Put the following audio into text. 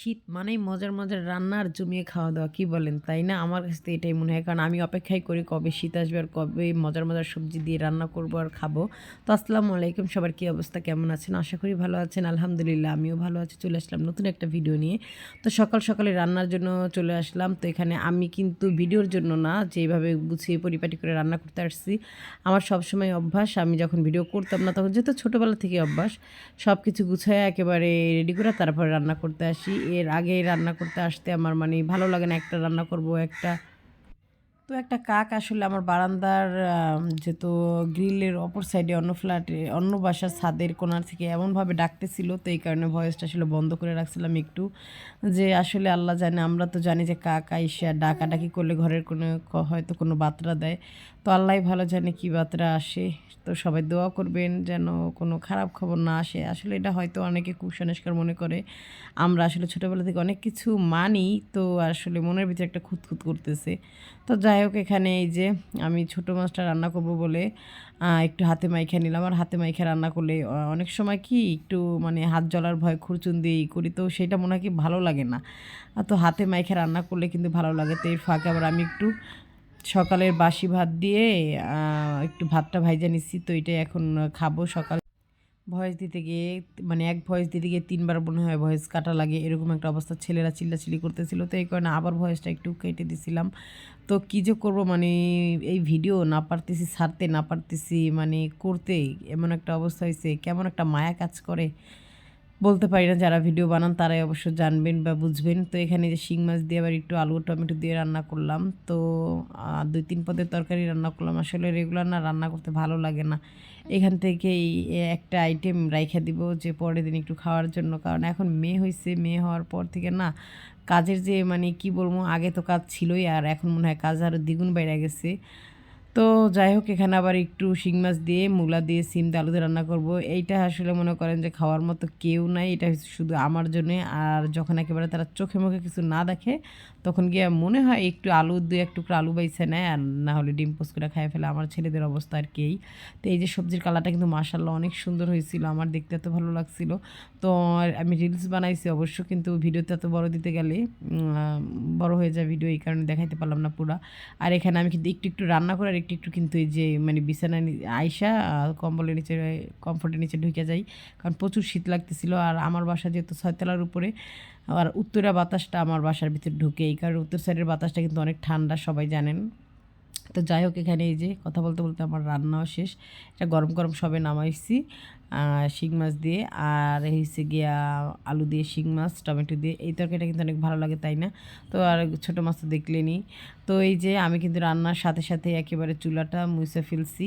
শীত মানেই মজার মজার রান্নার জমিয়ে খাওয়া দাওয়া, কী বলেন? তাই না? আমার কাছে তো এটাই মনে হয়। কারণ আমি অপেক্ষাই করি কবে শীত আসবে আর কবে মজার মজার সবজি দিয়ে রান্না করব আর খাব। তো আসসালামু আলাইকুম। সবার কী অবস্থা? কেমন আছেন? আশা করি ভালো আছেন। আলহামদুলিল্লাহ, আমিও ভালো আছি। চলে আসলাম নতুন একটা ভিডিও নিয়ে। তো সকাল সকালে রান্নার জন্য চলে আসলাম। তো এখানে আমি কিন্তু ভিডিওর জন্য না, যেভাবে গুছিয়ে পরিপাটি করে রান্না করতে আসছি, আমার সবসময় অভ্যাস। আমি যখন ভিডিও করতাম না, তখন যেহেতু ছোটোবেলা থেকে অভ্যাস সব কিছু গুছায় একেবারে রেডি করে তারপরে রান্না করতে আসি। এর আগে রান্না করতে আসতে আমার মানে ভালো লাগে না একটা রান্না করব একটা তো একটা কাক আসলে আমার বারান্দার যেহেতু গ্রিলের অপর সাইডে অন্য ফ্ল্যাটে, অন্য বাসার ছাদের কোনার থেকে এমনভাবে ডাকতেছিল, তো এই কারণে ভয়েসটা আসলে বন্ধ করে রাখছিলাম একটু। যে আসলে আল্লাহ জানে, আমরা তো জানি যে কাক আইসা ডাকাডাকি করলে ঘরের কোনো হয়তো কোনো বার্তা দেয়। তো আল্লাহ ভালো জানে কী বার্তা আসে। তো সবাই দোয়া করবেন যেন কোনো খারাপ খবর না আসে। আসলে এটা হয়তো অনেকে কুসংস্কার মনে করে। আমরা আসলে ছোটোবেলা থেকে অনেক কিছু মানি, তো আসলে মনের ভিতরে একটা খুঁতখুত করতেছে। তো যাই হোক, এখানে এই যে আমি ছোটো মাছটা রান্না করব বলে একটু হাতে মাইখা নিলাম। আর হাতে মাইখা রান্না করলে অনেক সময় কি একটু মানে হাত জ্বলার ভয়, খুরচুন দিয়ে করি, তো সেটা মনে হয় কি ভালো লাগে না। তো হাতে মাইখা রান্না করলে কিন্তু ভালো লাগে। তো এর ফাঁকে আবার আমি একটু সকালের বাসি ভাত দিয়ে একটু ভাতটা ভাইজা নিচ্ছি। তো এটা এখন খাব সকাল ভয়েস দিতে গিয়ে মানে এক ভয়েস দিতে গিয়ে তিনবার মনে হয় ভয়েস কাটা লাগে, এরকম একটা অবস্থা ছেলেরা চিল্লাচিল্লি করতেছিল। তো এই কারণে আবার ভয়েসটা একটু কেটে দিছিলাম। তো কী যে করব মানে এই ভিডিও না পারতেছি, সারতে না পারতেছি মানে করতে এমন একটা অবস্থা হয়েছে কেমন একটা মায়া কাজ করে। বলতে পারি না যারা ভিডিও বানান, তারাই অবশ্য জানবেন বা বুঝবেন। তো এখানে যে শিং মাছ দিয়ে আবার একটু আলু, টমেটো দিয়ে রান্না করলাম। তো দুই তিন পদের তরকারি রান্না করলাম। আসলে রেগুলার না, রান্না করতে ভালো লাগে না। এখান থেকেই একটা আইটেম রাইখা দিব যে পরের দিন একটু খাওয়ার জন্য। কারণ এখন মেয়ে হয়েছে মেয়ে হওয়ার পর থেকে না, কাজের যে মানে কি বলব, আগে তো কাজ ছিলই। আর এখন মনে হয় কাজ আরও দ্বিগুণ বেড়ে গেছে। তো যাই হোক, এখানে আবার একটু শিং মাছ দিয়ে, মূলা দিয়ে, সিম দিয়ে আলু দিয়ে রান্না করব। এইটা আসলে মনে করেন যে খাওয়ার মতো কেউ নাই, এটা শুধু আমার জন্যে। আর যখন একেবারে তারা চোখে মুখে কিছু না দেখে, তখন গিয়ে মনে হয় একটু আলু দিয়ে একটু করে আলু বাইছে নেয়। আর না হলে ডিম পোস্ট করে খাই ফেলে আমার ছেলেদের অবস্থা আর কেই তো এই যে সবজির কালারটা কিন্তু মাসাল্লাহ অনেক সুন্দর হয়েছিল, আমার দেখতে এত ভালো লাগছিল। তো আমি রিলস বানাইছি অবশ্য, কিন্তু ভিডিওতে এত বড় দিতে গেলে বড় হয়ে যায় ভিডিও, এই কারণে দেখাইতে পারলাম না পুরা। আর এখানে আমি কিন্তু একটু একটু রান্না করে আর একটু একটু কিন্তু এই যে মানে বিছানা আইসা কম্বলের নিচে কমফোর্টের নিচে ঢুকে যাই। কারণ প্রচুর শীত লাগতেছিল আর আমার বাসা যেহেতু ছয়তলার উপরে আর উত্তরা বাতাসটা আমার বাসার ভিতরে ঢুকে। এই কারণে উত্তর সাইডের বাতাসটা কিন্তু অনেক ঠান্ডা, সবাই জানেন। তো যাই হোক, এখানে এই যে কথা বলতে বলতে আমার রান্নাও শেষ। এটা গরম গরম সবে নামাইছি শিং মাছ দিয়ে। আর হয়েছে গিয়া আলু দিয়ে শিং মাছ, টমেটো দিয়ে। এই তরকারিটা কিন্তু অনেক ভালো লাগে, তাই না? তো আর ছোটো মাছ তো দেখলেনি। তো এই যে আমি কিন্তু রান্নার সাথে সাথে একেবারে চুলাটা মুছে ফেলছি।